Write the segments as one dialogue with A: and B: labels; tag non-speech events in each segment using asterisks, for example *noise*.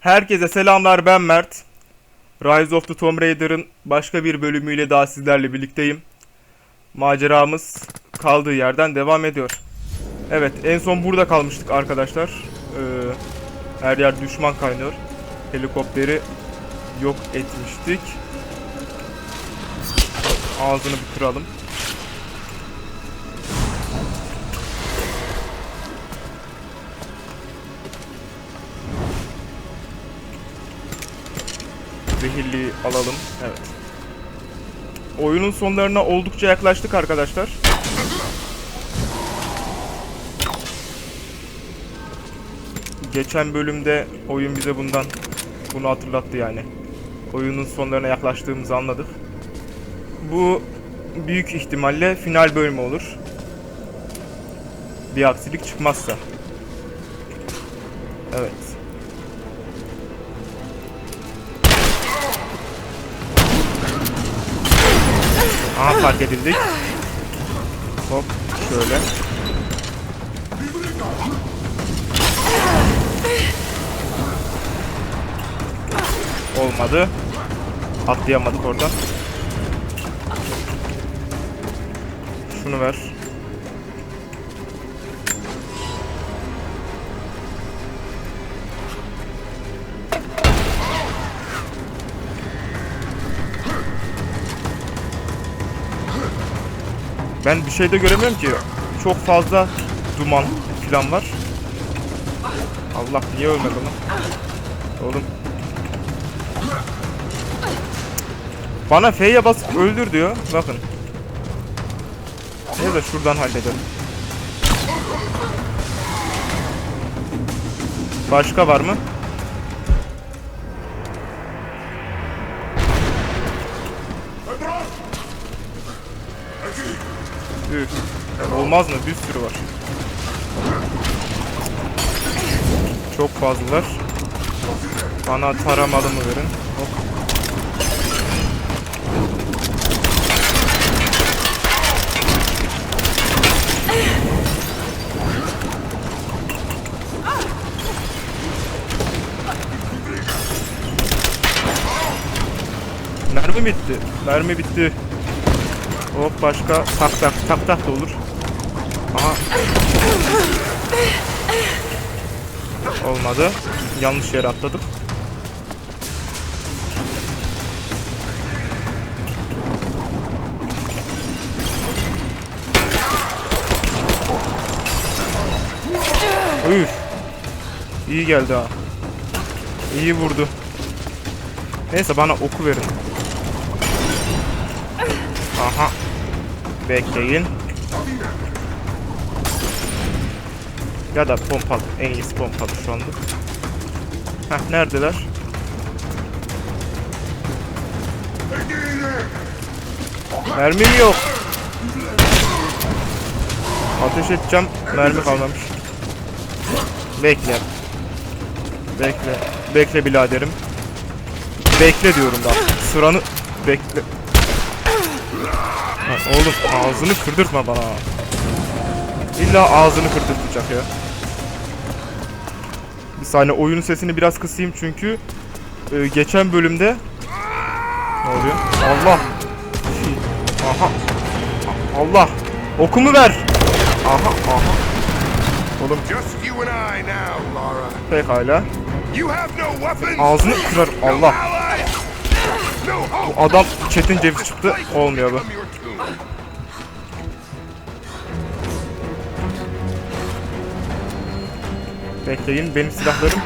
A: Herkese selamlar ben Mert. Rise of the Tomb Raider'ın başka bir bölümüyle daha sizlerle birlikteyim. Maceramız kaldığı yerden devam ediyor. Evet en son burada kalmıştık arkadaşlar. Ee, her yer düşman kaynıyor. Helikopteri yok etmiştik. Ağzını bir kıralım. Zehirliyi alalım. Evet. Oyunun sonlarına oldukça yaklaştık arkadaşlar. Geçen bölümde oyun bize bundan bunu hatırlattı yani. Oyunun sonlarına yaklaştığımızı anladık. Bu büyük ihtimalle final bölümü olur. Bir aksilik çıkmazsa. Evet. Aha fark edildik. Hop şöyle. Olmadı. Atlayamadık oradan. Şunu ver. Ben bir şey de göremiyorum ki. Çok fazla duman falan var. Allah niye ölmedi lan? Oğlum. Bana F'ye basıp öldür diyor. Bakın. Neyse şuradan halledelim. Başka var mı? Üf. Olmaz mı? Bir sürü var. Çok fazlalar. Bana taramalı mı verin? Hop. Mermi bitti. Mermi bitti. Hop başka tak tak tak tak da olur. Aha. Olmadı. Yanlış yere atladık. Üf. İyi geldi ha. İyi vurdu. Neyse bana oku verin. Aha. Bekleyin. Ya da pompalı. En iyisi pompalı şu anda. Heh neredeler? Mermim yok. Ateş edeceğim. Mermi kalmamış. Bekle. Bekle. Bekle biraderim. Bekle diyorum da. Sıranı bekle. Oğlum ağzını kırdırtma bana. İlla ağzını kırdırtacak ya. Bir saniye oyunun sesini biraz kısayım çünkü e, geçen bölümde ne oluyor? Allah. Aha. Allah. Okumu ver. Aha aha. Oğlum pekala. Ağzını kırar. Allah.
B: hope.
A: Adam çetin ceviz çıktı. Olmuyor bu. Bekleyin benim silahlarım.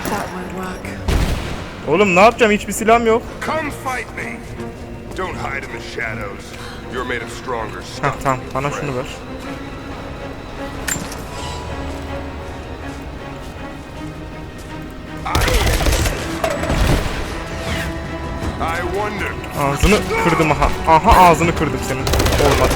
A: Oğlum ne yapacağım? Hiçbir silahım yok.
B: Come fight me. Don't hide in the shadows. You're made of stronger stuff.
A: tamam bana şunu ver. Ağzını kırdım aha. Aha ağzını kırdım senin. Olmadı.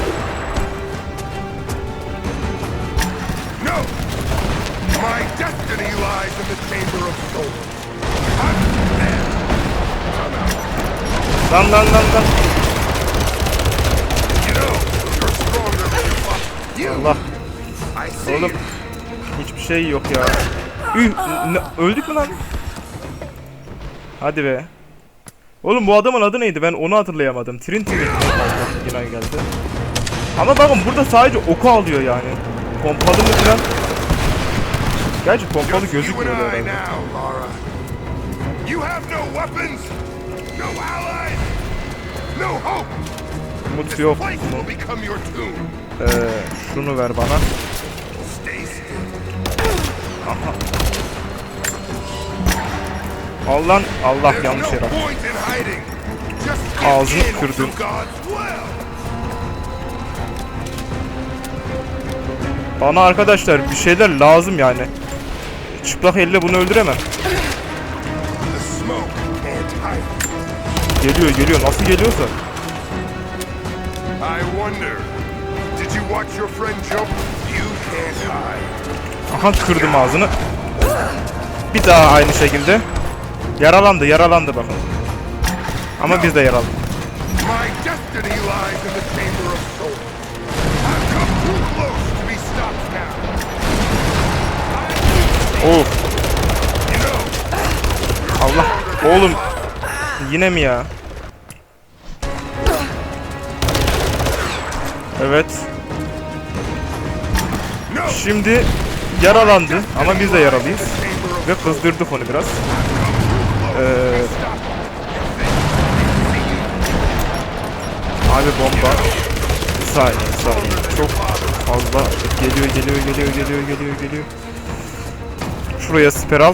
A: Lan lan lan lan. Allah. Oğlum. Hiçbir şey yok ya. Üh, öldük mü lan? Hadi be. Oğlum bu adamın adı neydi? Ben onu hatırlayamadım. Mi? Allah, Yine geldi. Ama bakın burada sadece oku alıyor yani. Pompalı mı falan? Gerçi pompalı gözükmüyor herhalde.
B: You have no weapons, no allies, no hope.
A: Umut yok. Ee, şunu ver bana.
B: Still.
A: Al lan. Allah yanlış yere. Ağzını
B: will.
A: Bana arkadaşlar bir şeyler lazım yani. Çıplak elle bunu öldüremem. Geliyor geliyor. Nasıl geliyorsa. Aha kırdım ağzını. Bir daha aynı şekilde. Yaralandı yaralandı bakın. Ama biz de yaralandık.
B: Know,
A: Allah. Oğlum yine mi ya? Evet. Şimdi yaralandı ama biz de yaralıyız. Ve kızdırdık onu biraz. Ee, abi bomba. Bir saniye, bir saniye. Çok fazla geliyor, geliyor, geliyor, geliyor, geliyor, geliyor. Şuraya siper al.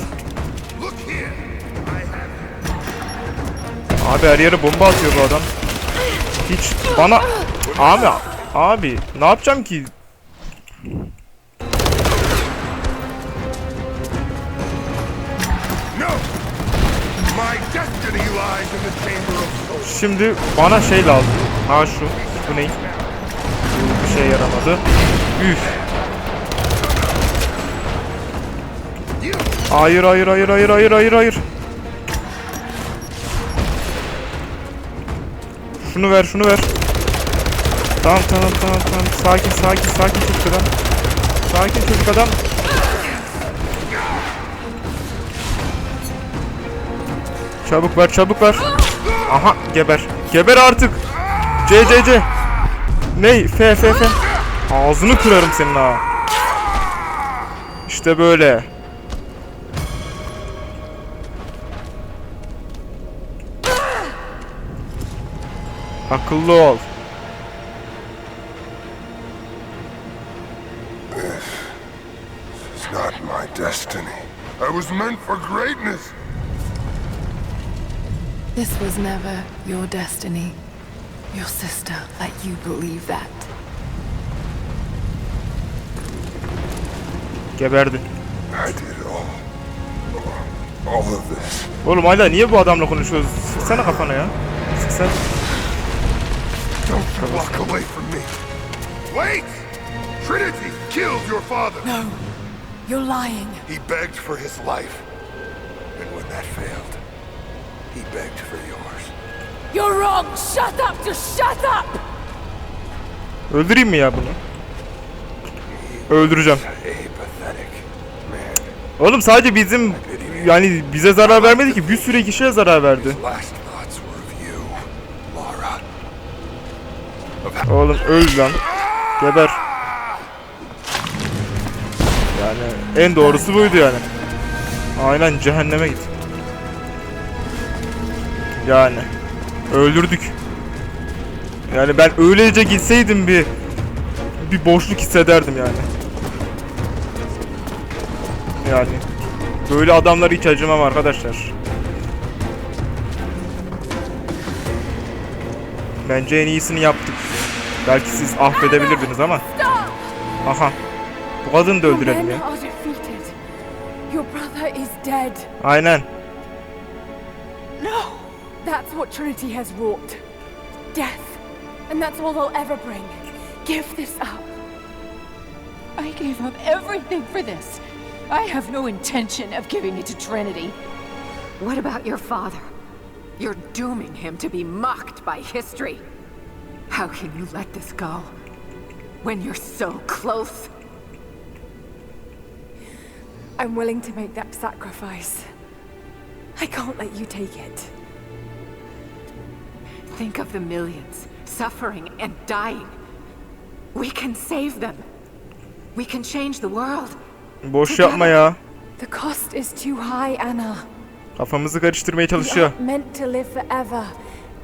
A: Abi her yere bomba atıyor bu adam. Hiç bana... Abi, abi ne yapacağım ki? Şimdi bana şey lazım. Ha şu. Bu ne? Bu bir şey yaramadı. Üf. Hayır hayır hayır hayır hayır hayır hayır. Şunu ver şunu ver. Tamam tamam tamam tamam. Sakin sakin sakin çocuk adam. Sakin çocuk adam. Çabuk ver çabuk ver. Aha geber. Geber artık. C C C. Ney? F F F. Ağzını kırarım senin ha. İşte böyle. Akıllı ol.
B: It's not my destiny. I was meant for greatness.
C: This was never your destiny. Your sister let you believe that.
A: Geberdi.
B: I did all. All of this.
A: Oğlum hala niye bu adamla konuşuyoruz? Sıksana kafana ya. Sıksana.
B: Don't walk away from me. Wait! Trinity killed your father.
C: No, you're lying.
B: He begged for his life. And when that failed, he begged for yours.
C: You're wrong. Shut up. Just shut up.
A: Öldüreyim mi ya bunu? Öldüreceğim. Oğlum sadece bizim yani bize zarar vermedi ki bir sürü kişiye zarar verdi. Oğlum öl lan. Geber. Yani en doğrusu buydu yani. Aynen cehenneme git. Yani öldürdük. Yani ben öylece gitseydim bir bir boşluk hissederdim yani. Yani böyle adamları hiç acımam arkadaşlar. Bence en iyisini yaptık. Belki siz affedebilirdiniz ama. Aha. Bu kadını da öldürelim ya. Aynen.
C: No. That's what Trinity has wrought. Death. And that's all they'll ever bring. Give this up.
D: I gave up everything for this. I have no intention of giving it to Trinity.
E: What about your father? You're dooming him to be mocked by history. How can you let this go? When you're so close?
C: I'm willing to make that sacrifice. I can't let you take it.
E: Think of the millions suffering and dying. We can save them. We can change the world.
A: Boş yapma ya.
C: The cost is too high, Anna.
A: Kafamızı karıştırmaya
C: We
A: çalışıyor.
C: meant to live forever.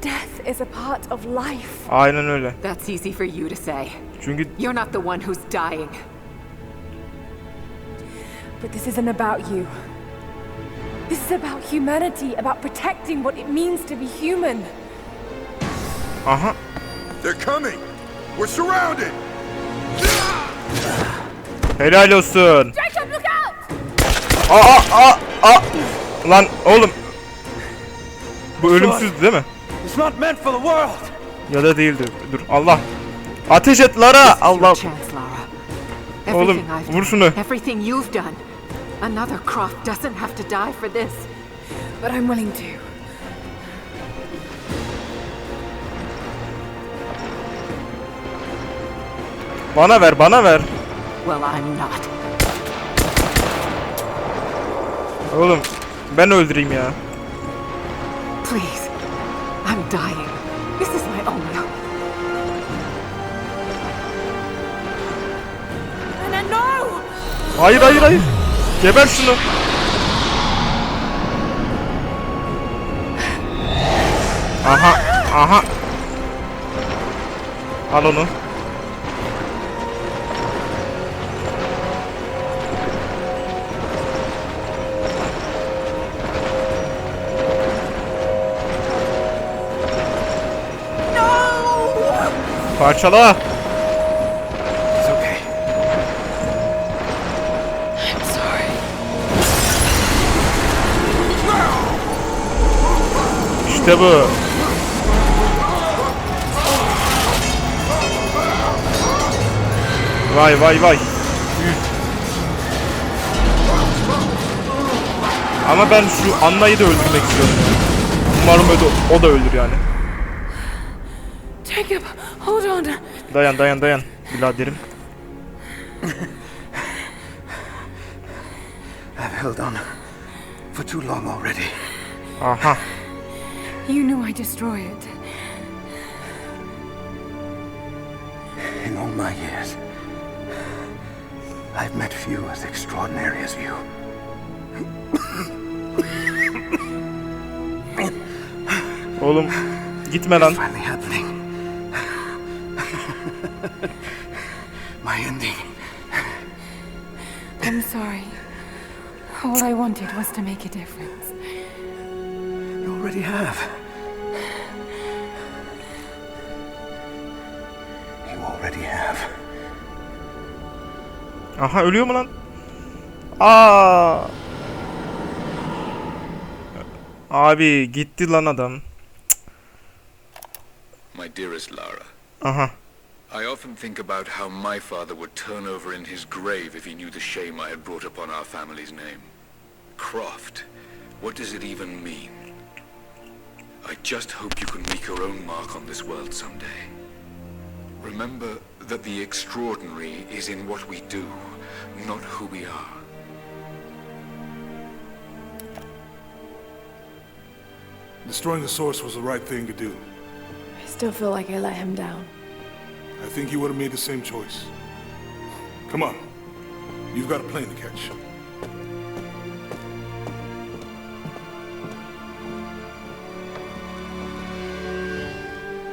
C: Death is a part of life.
A: Aynen öyle.
E: That's easy for you to say.
A: Çünkü
E: You're not the one who's dying.
C: But this isn't about you. This is about humanity, about protecting what it means to be human.
A: Aha
B: They're coming! We're surrounded!
A: helal olsun.
C: Jacob, look out!
A: Aa aa aa. Lan oğlum. Bu ölümsüz değil mi?
F: It's not meant for the world.
A: Ya da değildi. Dur Allah. Ateş et Lara. Allah. Oğlum, vur şunu.
E: everything you've done. Another Croft doesn't have to die for this.
C: But I'm willing to.
A: Bana ver bana ver.
E: Well, I'm not.
A: Oğlum ben öldüreyim ya.
E: Please. I'm dying. This is my only hope.
C: Anna, no!
A: Hayır hayır hayır. Geber şunu. Aha aha. Al onu. Parçala.
F: It's okay.
C: I'm sorry.
A: İşte bu. Vay vay vay. Ama ben şu Anna'yı da öldürmek istiyorum. Umarım o da, o da ölür yani.
C: Jacob, hold on.
A: Dayan dayan dayan biraderim.
F: I've held on for too long already.
A: Aha.
C: You knew I destroy it.
F: In all my years, I've met few as extraordinary as you.
A: Oğlum gitme lan.
F: It's finally happening. *laughs* my ending.
C: I'm sorry. All I wanted was to make a difference.
F: You already have. You already have.
A: Aha ölüyor mu lan? Aa. Abi gitti lan adam.
G: My dearest Lara,
A: Aha.
G: I often think about how my father would turn over in his grave if he knew the shame I had brought upon our family's name. Croft, what does it even mean? I just hope you can make your own mark on this world someday. Remember that the extraordinary is in what we do, not who we are.
H: Destroying the source was the right thing to do.
C: I still feel like I let him down.
H: I think you would have made the same choice. Come on. You've got a plane to catch.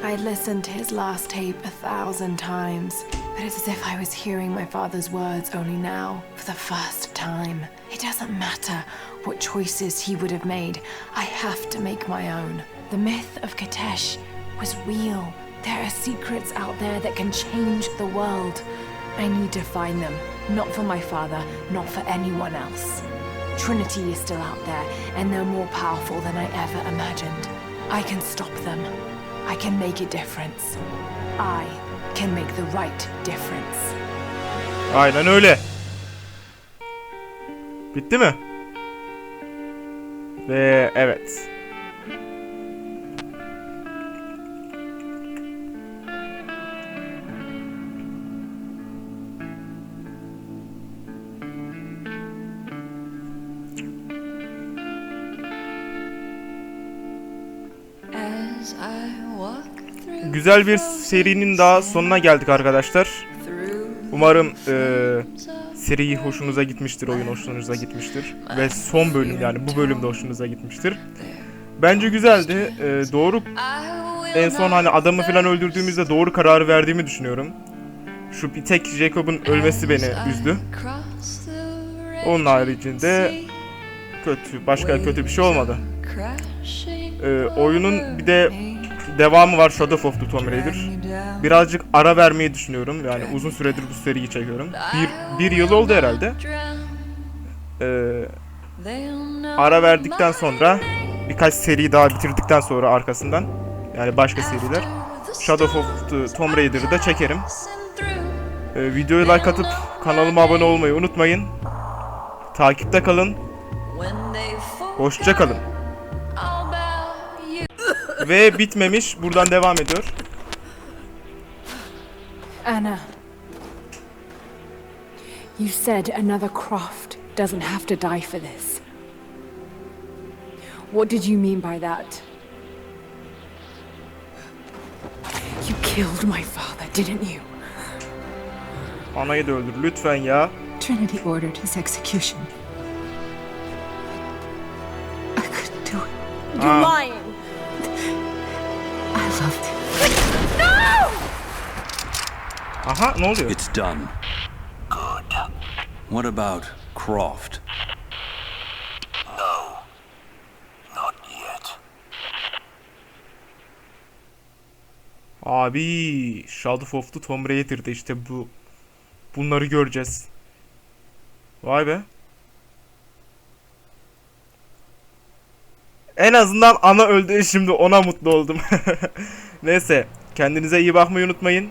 C: I listened to his last tape a thousand times, but it's as if I was hearing my father's words only now, for the first time. It doesn't matter what choices he would have made, I have to make my own. The myth of Katesh was real. There are secrets out there that can change the world. I need to find them, not for my father, not for anyone else. Trinity is still out there, and they're more powerful than I ever imagined. I can stop them. I can make a difference. I can make the right difference.
A: Aynen öyle. Bitti mi? Ve evet. Güzel bir serinin daha sonuna geldik arkadaşlar. Umarım eee seri hoşunuza gitmiştir, oyun hoşunuza gitmiştir. Ve son bölüm yani bu bölüm de hoşunuza gitmiştir. Bence güzeldi. Eee, doğru en son hani adamı falan öldürdüğümüzde doğru kararı verdiğimi düşünüyorum. Şu bir tek Jacob'un ölmesi beni üzdü. Onun haricinde kötü, başka kötü bir şey olmadı. Ee, oyunun bir de devamı var Shadow of the Tomb Raider. Birazcık ara vermeyi düşünüyorum. Yani uzun süredir bu seriyi çekiyorum. Bir, bir yıl oldu herhalde. Ee, ara verdikten sonra birkaç seri daha bitirdikten sonra arkasından yani başka seriler Shadow of the Tomb Raider'ı da çekerim. Ee, videoyu like atıp kanalıma abone olmayı unutmayın. Takipte kalın. Hoşça kalın. Ve bitmemiş. Buradan devam ediyor.
C: Anna. You said another Croft doesn't have to die for this. What did you mean by that? You killed my father, didn't you?
A: Anayı da öldür lütfen ya.
D: Trinity ordered his execution.
A: Aha ne oluyor?
I: It's done. Good. What about Croft?
F: No. Not yet.
A: Abi Shadow of the Tomb Raider'da işte bu. Bunları göreceğiz. Vay be. En azından ana öldü şimdi ona mutlu oldum. *laughs* Neyse kendinize iyi bakmayı unutmayın.